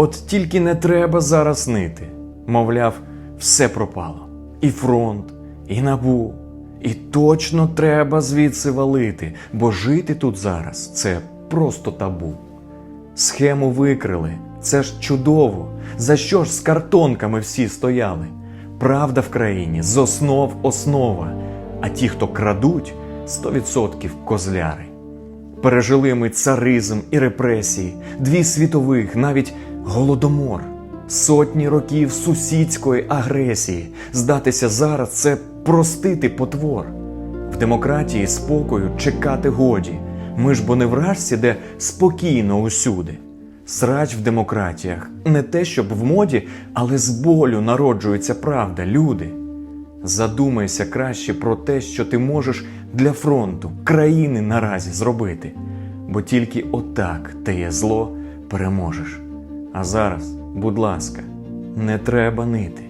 От тільки не треба зараз нити. Мовляв, все пропало. І фронт, і набу. І точно треба звідси валити, бо жити тут зараз це просто табу. Схему викрили, це ж чудово. За що ж з картонками всі стояли? Правда в країні з основ основа. А ті, хто крадуть, 100% козляри. Пережили ми царизм і репресії, дві світових, навіть голодомор, сотні років сусідської агресії. Здатися зараз це простити потвор. В демократії спокою чекати годі. Ми ж бо не в рашці, де спокійно усюди. Срач в демократіях не те, щоб в моді, але з болю народжується правда, люди. Задумайся краще про те, що ти можеш для фронту, країни наразі зробити, бо тільки отак теє зло переможеш. А зараз, будь ласка, не треба нити.